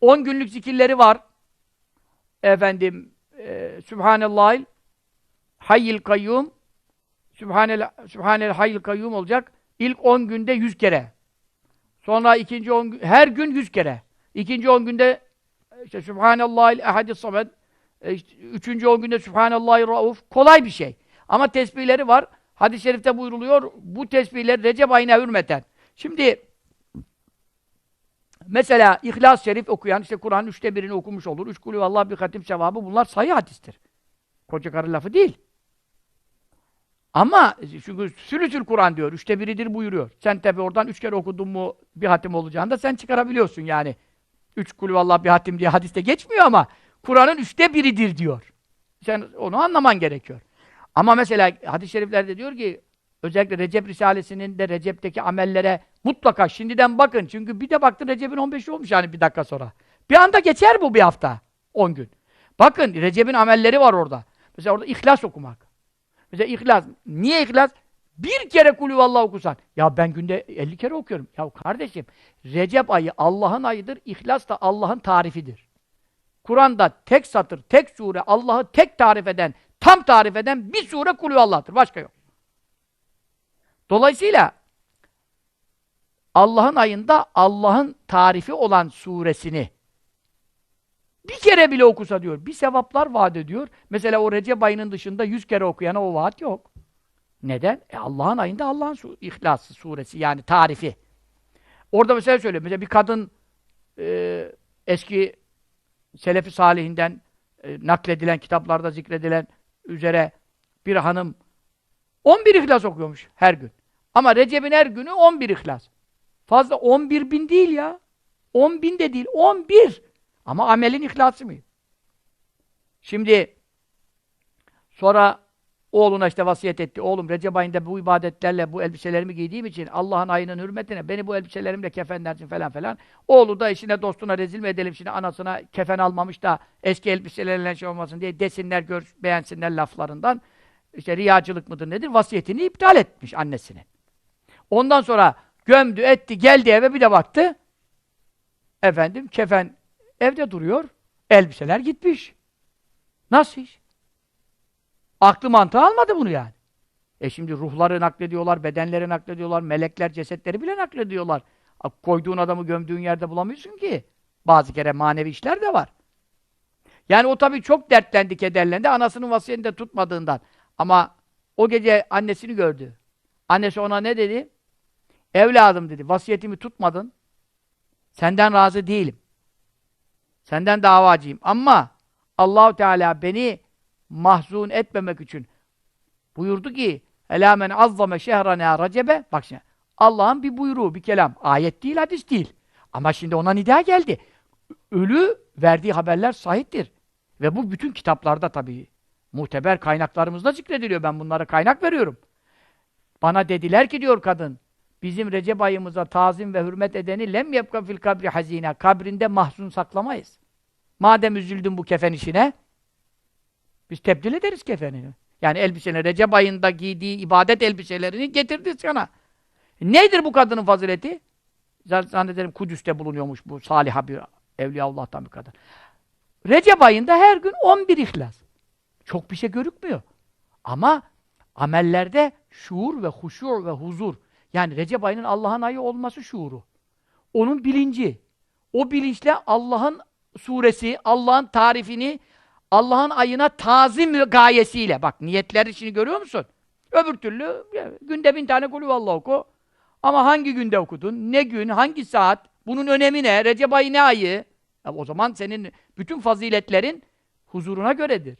10 günlük zikirleri var. Efendim, e, Sübhanallahil Hayyil Kayyum Sübhanel, Sübhanel Hayyil Kayyum olacak. İlk 10 günde 100 kere. Sonra ikinci 10 gün, her gün 100 kere. İkinci 10 günde işte Sübhanallahil Ehadis Samed e, işte üçüncü 10 günde Sübhanallahil Rauf. Kolay bir şey. Ama tesbihleri var. Hadis-i şerifte buyruluyor. Bu tesbihler Recep ayına hürmeten. Şimdi mesela İhlas-ı Şerif okuyan işte Kur'an'ın üçte birini okumuş olur. Üç kulü Allah bir hatim sevabı bunlar sayı hadistir. Koca karı lafı değil. Ama çünkü sülüsül Kur'an diyor. Üçte biridir buyuruyor. Sen tabi oradan üç kere okudun mu bir hatim olacağını da sen çıkarabiliyorsun yani. Üç kulü Allah bir hatim diye hadiste geçmiyor ama Kur'an'ın üçte biridir diyor. Sen onu anlaman gerekiyor. Ama mesela hadis-i şeriflerde diyor ki özellikle Recep Risalesi'nin de Recep'teki amellere mutlaka şimdiden bakın. Çünkü bir de baktın Recep'in 15'i olmuş yani bir dakika sonra. Bir anda geçer bu bir hafta. 10 gün. Bakın Recep'in amelleri var orada. Mesela orada ihlas okumak. Mesela ihlas. Niye ihlas? Bir kere kulü vallahi okusan. Ya ben günde 50 kere okuyorum. Ya kardeşim Recep ayı Allah'ın ayıdır. İhlas da Allah'ın tarifidir. Kur'an'da tek satır, tek sure Allah'ı tek tarif eden, tam tarif eden bir sure kulü Allah'tır. Başka yok. Dolayısıyla Allah'ın ayında Allah'ın tarifi olan suresini bir kere bile okusa diyor, bir sevaplar vaat ediyor. Mesela o Recep ayının dışında yüz kere okuyana o vaat yok. Neden? E Allah'ın ayında Allah'ın su İhlas suresi yani tarifi. Orada mesela söylüyor, mesela bir kadın e, eski Selefi Salihinden e, nakledilen, kitaplarda zikredilen üzere bir hanım 11 ihlas okuyormuş her gün. Ama Recep'in her günü 11 ihlas. Fazla 11 bin değil ya. 10 bin de değil, 11. Ama amelin ihlası mı? Şimdi sonra oğluna işte vasiyet etti. Oğlum Recep ayında bu ibadetlerle bu elbiselerimi giydiğim için Allah'ın ayının hürmetine beni bu elbiselerimle kefenlersin falan falan. Oğlu da eşine dostuna rezil mi edelim şimdi anasına kefen almamış da eski elbiselerle şey olmasın diye desinler, gör, beğensinler laflarından. İşte riyacılık mıdır nedir? Vasiyetini iptal etmiş annesinin. Ondan sonra gömdü, etti, geldi eve bir de baktı. Efendim kefen evde duruyor. Elbiseler gitmiş. Nasıl iş? Aklı mantığı almadı bunu yani. E şimdi ruhları naklediyorlar, bedenleri naklediyorlar, melekler cesetleri bile naklediyorlar. Koyduğun adamı gömdüğün yerde bulamıyorsun ki. Bazı kere manevi işler de var. Yani o tabii çok dertlendi, kederlendi. Anasının vasiyetini de tutmadığından. Ama o gece annesini gördü. Annesi ona ne dedi? Evladım dedi, vasiyetimi tutmadın. Senden razı değilim. Senden davacıyım. Ama Allahu Teala beni mahzun etmemek için buyurdu ki Elâ men azzame şehrena recebe bak şimdi Allah'ın bir buyruğu, bir kelam. Ayet değil, hadis değil. Ama şimdi ona nida geldi. Ölü verdiği haberler sahiptir. Ve bu bütün kitaplarda tabii muteber kaynaklarımızda zikrediliyor. Ben bunlara kaynak veriyorum. Bana dediler ki diyor kadın, bizim Recep ayımıza tazim ve hürmet edeni lem yapka fil kabri hazine. Kabrinde mahzun saklamayız. Madem üzüldün bu kefen işine, biz tebdil ederiz kefenini. Yani elbiseni, Recep ayında giydiği ibadet elbiselerini getirdi sana. Nedir bu kadının fazileti? Zannederim Kudüs'te bulunuyormuş bu saliha bir Evliyaullah'tan bir kadın. Recep ayında her gün 11 ihlas. Çok bir şey görükmüyor. Ama amellerde şuur ve huşu ve huzur. Yani Recep ayının Allah'ın ayı olması şuuru. Onun bilinci. O bilinçle Allah'ın suresi, Allah'ın tarifini Allah'ın ayına tazim gayesiyle. Bak niyetler işini görüyor musun? Öbür türlü günde bin tane kulü vallahi oku. Ama hangi günde okudun? Ne gün? Hangi saat? Bunun önemi ne? Recep ayı ne ayı? Ya o zaman senin bütün faziletlerin huzuruna göredir.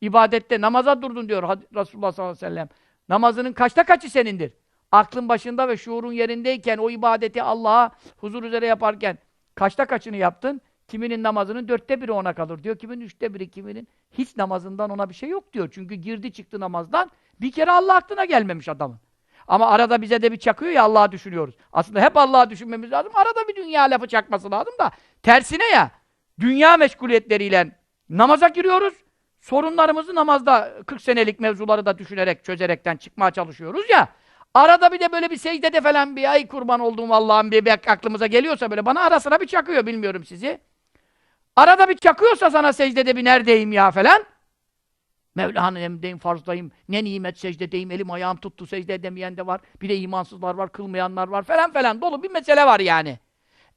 İbadette namaza durdun diyor Resulullah sallallahu aleyhi ve sellem. Namazının kaçta kaçı senindir? Aklın başında ve şuurun yerindeyken o ibadeti Allah'a huzur üzere yaparken kaçta kaçını yaptın? Kiminin namazının dörtte biri ona kalır diyor. Kiminin üçte biri, kiminin hiç namazından ona bir şey yok diyor. Çünkü girdi çıktı namazdan bir kere Allah aklına gelmemiş adamın. Ama arada bize de bir çakıyor ya Allah'ı düşünüyoruz. Aslında hep Allah'ı düşünmemiz lazım. Arada bir dünya lafı çakması lazım da tersine ya dünya meşguliyetleriyle namaza giriyoruz. Sorunlarımızı namazda 40 senelik mevzuları da düşünerek, çözerekten çıkmaya çalışıyoruz ya. Arada bir de böyle bir secdede falan bir ay kurban olduğum Allah'ın bir, aklımıza geliyorsa böyle bana ara sıra bir çakıyor bilmiyorum sizi. Arada bir çakıyorsa sana secdede bir neredeyim ya falan. Mevla'nın emrindeyim, farzdayım. Ne nimet secdedeyim, elim ayağım tuttu, secde edemeyen de var. Bir de imansızlar var, kılmayanlar var falan falan. Dolu bir mesele var yani.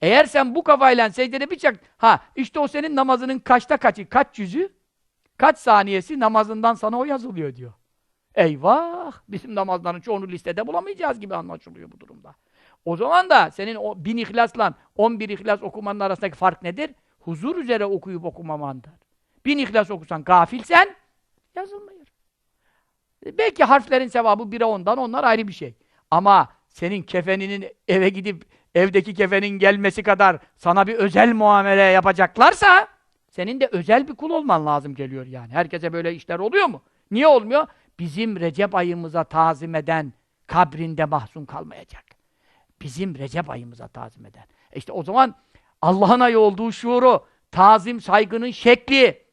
Eğer sen bu kafayla secdede bir çak... Ha işte o senin namazının kaçta kaçı, kaç yüzü, kaç saniyesi namazından sana o yazılıyor diyor. Eyvah! Bizim namazların çoğunu listede bulamayacağız gibi anlaşılıyor bu durumda. O zaman da senin o bin ihlasla on bir ihlas okumanın arasındaki fark nedir? Huzur üzere okuyup okumamandır. Bin ihlas okusan gafilsen yazılmıyor. E, Belki harflerin sevabı bire ondan onlar ayrı bir şey. Ama senin kefeninin eve gidip evdeki kefenin gelmesi kadar sana bir özel muamele yapacaklarsa senin de özel bir kul olman lazım geliyor yani. Herkese böyle işler oluyor mu? Niye olmuyor? Bizim Recep ayımıza tazim eden kabrinde mahzun kalmayacak. Bizim Recep ayımıza tazim eden. E İşte o zaman Allah'ın ayı olduğu şuuru, tazim, saygının şekli.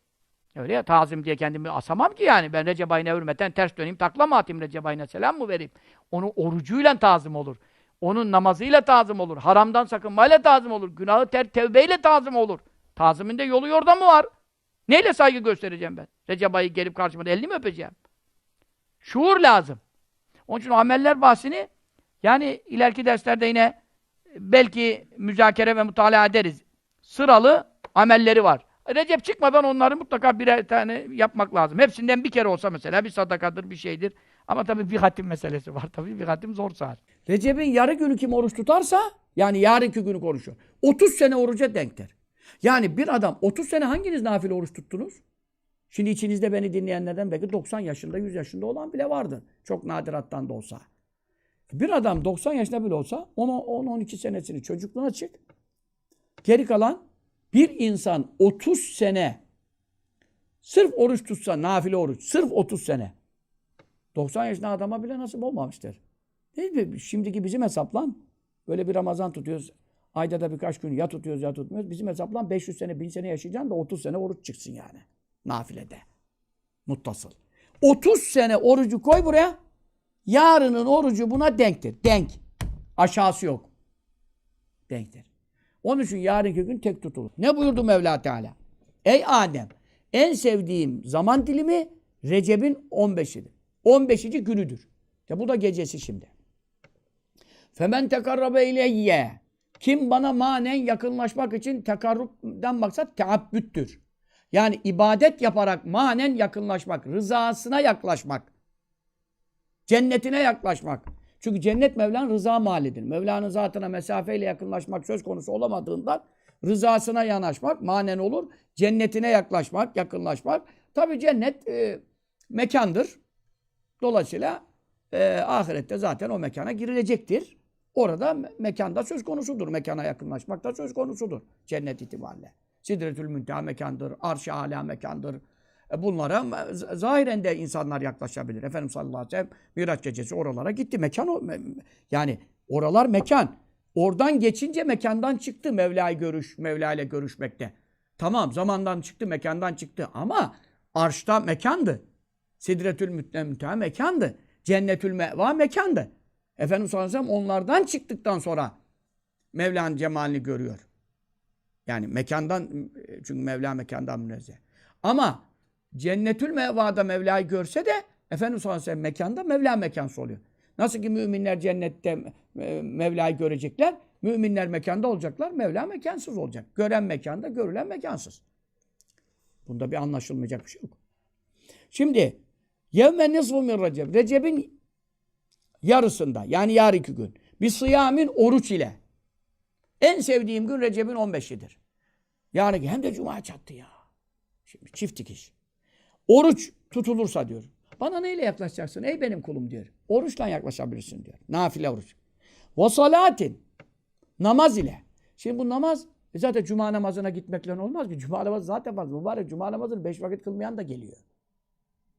Öyle ya tazim diye kendimi asamam ki yani. Ben Recep ayına hürmeten ters döneyim, takla mı atayım Recep ayına selam mı vereyim? Onu orucuyla tazim olur. Onun namazıyla tazim olur. Haramdan sakınmayla tazim olur. Günahı ter tevbeyle tazim olur. Tazimin de yolu yordan mı var? Neyle saygı göstereceğim ben? Recep ayı gelip karşıma elini mi öpeceğim? Şuur lazım. Onun için o ameller bahsini yani ileriki derslerde yine belki müzakere ve mutala ederiz. Sıralı amelleri var. Recep çıkmadan onları mutlaka birer tane yapmak lazım. Hepsinden bir kere olsa mesela bir sadakadır, bir şeydir. Ama tabii bir hatim meselesi var. Tabii bir hatim zor saat. Recep'in yarı günü kim oruç tutarsa, yani yarınki günü konuşuyor. 30 sene oruca denktir. Yani bir adam 30 sene hanginiz nafile oruç tuttunuz? Şimdi içinizde beni dinleyenlerden belki 90 yaşında, 100 yaşında olan bile vardır. Çok nadirattan da olsa. Bir adam 90 yaşında bile olsa 10-12 senesini çocukluğuna çık. Geri kalan bir insan 30 sene sırf oruç tutsa, nafile oruç, sırf 30 sene. 90 yaşında adama bile nasip olmamıştır. Değil mi? Şimdiki bizim hesaplan. Böyle bir Ramazan tutuyoruz. Ayda da birkaç gün ya tutuyoruz ya tutmuyoruz. Bizim hesaplan 500 sene, 1000 sene yaşayacaksın da 30 sene oruç çıksın yani. Nafilede. Muttasıl. 30 sene orucu koy buraya. Yarının orucu buna denktir. Denk. Aşağısı yok. Denktir. Onun için yarınki gün tek tutulur. Ne buyurdu Mevla Teala? Ey Adem! En sevdiğim zaman dilimi Recep'in 15'idir. 15. günüdür. Ya bu da gecesi şimdi. Femen tekarrabe ileyye. Kim bana manen yakınlaşmak için tekarrubden maksat teabbüttür. Yani ibadet yaparak manen yakınlaşmak, rızasına yaklaşmak, cennetine yaklaşmak. Çünkü cennet Mevla'nın rıza malidir. Mevla'nın zatına mesafeyle yakınlaşmak söz konusu olamadığından rızasına yanaşmak manen olur. Cennetine yaklaşmak, yakınlaşmak. Tabi cennet e, mekandır. Dolayısıyla e, ahirette zaten o mekana girilecektir. Orada me- mekanda söz konusudur. Mekana yakınlaşmak da söz konusudur. Cennet itibariyle. Sidretül Münteha mekandır. Arş-ı Âlâ mekandır. E bunlara z- zahiren de insanlar yaklaşabilir. Efendimiz sallallahu aleyhi ve sellem Miraç gecesi oralara gitti. Mekan Yani oralar mekan. Oradan geçince mekandan çıktı Mevla'yı görüş, Mevla ile görüşmekte. Tamam zamandan çıktı, mekandan çıktı ama arşta mekandı. Sidretül Münteha mekandı. Cennetül Meva mekandı. Efendimiz sallallahu aleyhi ve sellem onlardan çıktıktan sonra Mevla'nın cemalini görüyor. Yani mekandan, çünkü Mevla mekandan münezzeh. Ama Cennetül Meva'da Mevla'yı görse de Efendimiz sallallahu aleyhi ve sellem mekanda Mevla mekansı oluyor. Nasıl ki müminler cennette e, Mevla'yı görecekler, müminler mekanda olacaklar, Mevla mekansız olacak. Gören mekanda, görülen mekansız. Bunda bir anlaşılmayacak bir şey yok. Şimdi yevme nisfu min Recep. Recep'in yarısında yani yarın iki gün. Bir sıyamin oruç ile. En sevdiğim gün Recep'in 15'idir. Yani hem de cuma çattı ya. Şimdi çift dikiş. Oruç tutulursa diyor. Bana neyle yaklaşacaksın ey benim kulum diyor. Oruçla yaklaşabilirsin diyor. Nafile oruç. Ve salatin. Namaz ile. Şimdi bu namaz e zaten cuma namazına gitmekle olmaz ki. Cuma namazı zaten var. Mübarek cuma namazını beş vakit kılmayan da geliyor.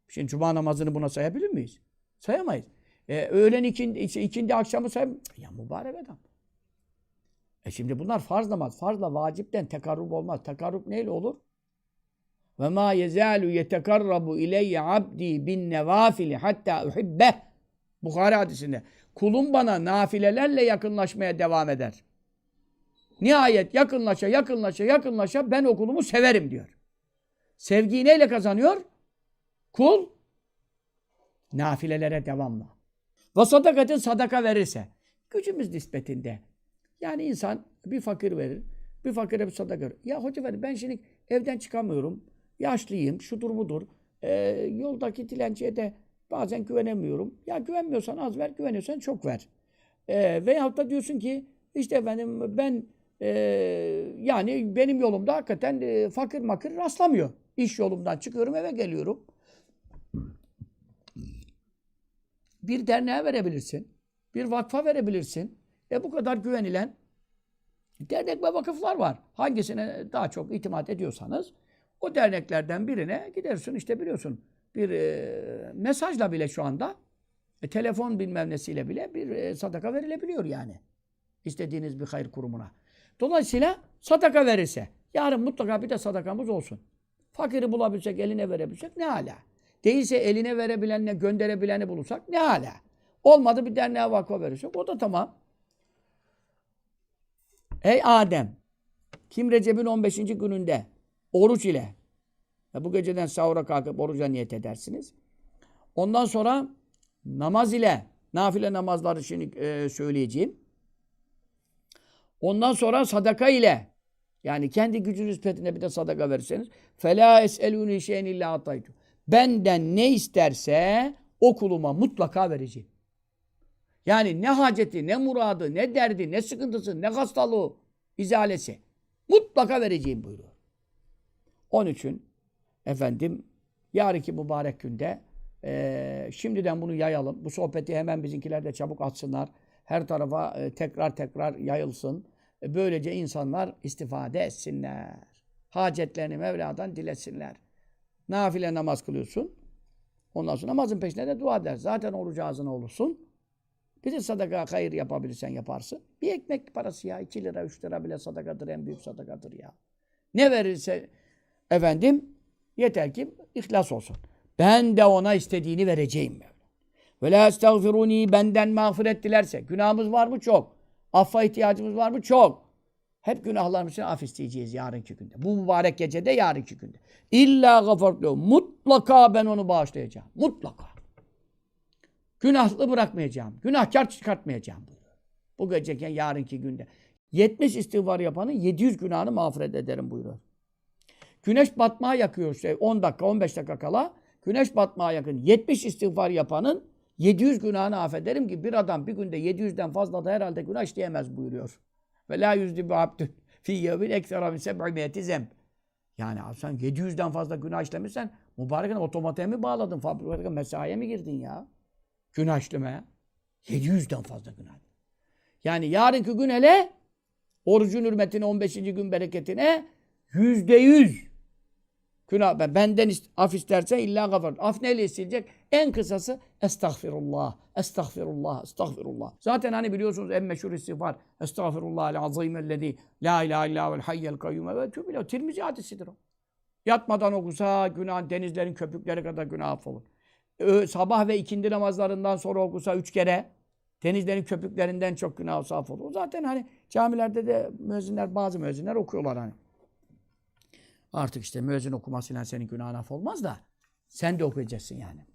Şimdi cuma namazını buna sayabilir miyiz? Sayamayız. E, öğlen ikindi, ikindi akşamı sayam. Ya mübarek adam. E şimdi bunlar farz namaz. Farzla vacipten tekarrub olmaz. Tekarrub neyle olur? Ve ma yezalu yetekarrabu ileyye abdi bin nevafili hatta uhibbe. Bukhari hadisinde. Kulum bana nafilelerle yakınlaşmaya devam eder. Nihayet yakınlaşa, yakınlaşa, yakınlaşa ben okulumu severim diyor. Sevgiyi neyle kazanıyor? Kul nafilelere devamlı. Ve sadakatin sadaka verirse. Gücümüz nispetinde. Yani insan bir fakir verir. Bir fakire bir sadaka verir. Ya hoca verir ben şimdi evden çıkamıyorum. Yaşlıyım, şudur budur. Ee, yoldaki dilenciye de bazen güvenemiyorum. Ya güvenmiyorsan az ver, güveniyorsan çok ver. Ee, veyahut da diyorsun ki işte efendim ben e, yani benim yolumda hakikaten e, fakir makır rastlamıyor. İş yolumdan çıkıyorum eve geliyorum. Bir derneğe verebilirsin. Bir vakfa verebilirsin. E bu kadar güvenilen dernek ve vakıflar var. Hangisine daha çok itimat ediyorsanız o derneklerden birine gidersin işte biliyorsun bir e, mesajla bile şu anda e, telefon bilmem nesiyle bile bir e, sadaka verilebiliyor yani. İstediğiniz bir hayır kurumuna. Dolayısıyla sadaka verirse yarın mutlaka bir de sadakamız olsun. Fakiri bulabilsek, eline verebilsek ne hala. Değilse eline verebilenle gönderebileni bulursak ne hala. Olmadı bir derneğe vakfa verirsek o da tamam. Ey Adem! Kim Recep'in 15. gününde oruç ile ve bu geceden sahura kalkıp oruca niyet edersiniz. Ondan sonra namaz ile nafile namazları şimdi e, söyleyeceğim. Ondan sonra sadaka ile yani kendi gücünüz nispetinde bir de sadaka verirseniz fela eseluni şeyin illa ataytu. Benden ne isterse o kuluma mutlaka vereceğim. Yani ne haceti, ne muradı, ne derdi, ne sıkıntısı, ne hastalığı, izalesi. Mutlaka vereceğim buyuruyor. Onun için efendim yarınki mübarek günde eee, şimdiden bunu yayalım. Bu sohbeti hemen bizimkiler de çabuk atsınlar. Her tarafa e, tekrar tekrar yayılsın. E, böylece insanlar istifade etsinler. Hacetlerini Mevla'dan dilesinler. Nafile namaz kılıyorsun. Ondan sonra namazın peşine de dua eder. Zaten oruç ağzına olursun. Bir de sadaka hayır yapabilirsen yaparsın. Bir ekmek parası ya. 2 lira, 3 lira bile sadakadır. En büyük sadakadır ya. Ne verirse efendim yeter ki ihlas olsun. Ben de ona istediğini vereceğim. Ve la estağfiruni benden mağfiret dilerse. Günahımız var mı? Çok. Affa ihtiyacımız var mı? Çok. Hep günahlarımız için af isteyeceğiz yarınki günde. Bu mübarek gecede yarınki günde. İlla gafartlu. Mutlaka ben onu bağışlayacağım. Mutlaka. Günahlı bırakmayacağım. Günahkar çıkartmayacağım. buyuruyor. Bu geceken yarınki günde. 70 istiğfar yapanın 700 günahını mağfiret ederim buyuruyor. Güneş batmaya yakıyor işte 10 dakika 15 dakika kala. Güneş batmaya yakın 70 istiğfar yapanın 700 günahını affederim ki bir adam bir günde 700'den fazla da herhalde günah işleyemez buyuruyor. Ve la yüzdü bi abdün fi yevmin ekstra min seb'imiyeti. Yani abi sen 700'den fazla günah işlemişsen mübarek otomatiğe mi bağladın? Fabrika mesaiye mi girdin ya? Günah işlemeye. 700'den fazla günah. Yani yarınki gün hele orucun hürmetine 15. gün bereketine yüzde yüz günah ben benden af istersen illa gafar. Af neyle isteyecek? En kısası estağfirullah, estağfirullah, estağfirullah. Zaten hani biliyorsunuz en meşhur istiğfar estağfirullah el azimellezî la ilahe illa vel hayyel kayyum ve tübile. Tirmizi hadisidir o. Yatmadan okusa günah denizlerin köpükleri kadar günah affolur. Sabah ve ikindi namazlarından sonra okusa üç kere denizlerin köpüklerinden çok günah affolur. Zaten hani camilerde de müezzinler bazı müezzinler okuyorlar hani. Artık işte müezzin okumasıyla senin günahın af olmaz da sen de okuyacaksın yani.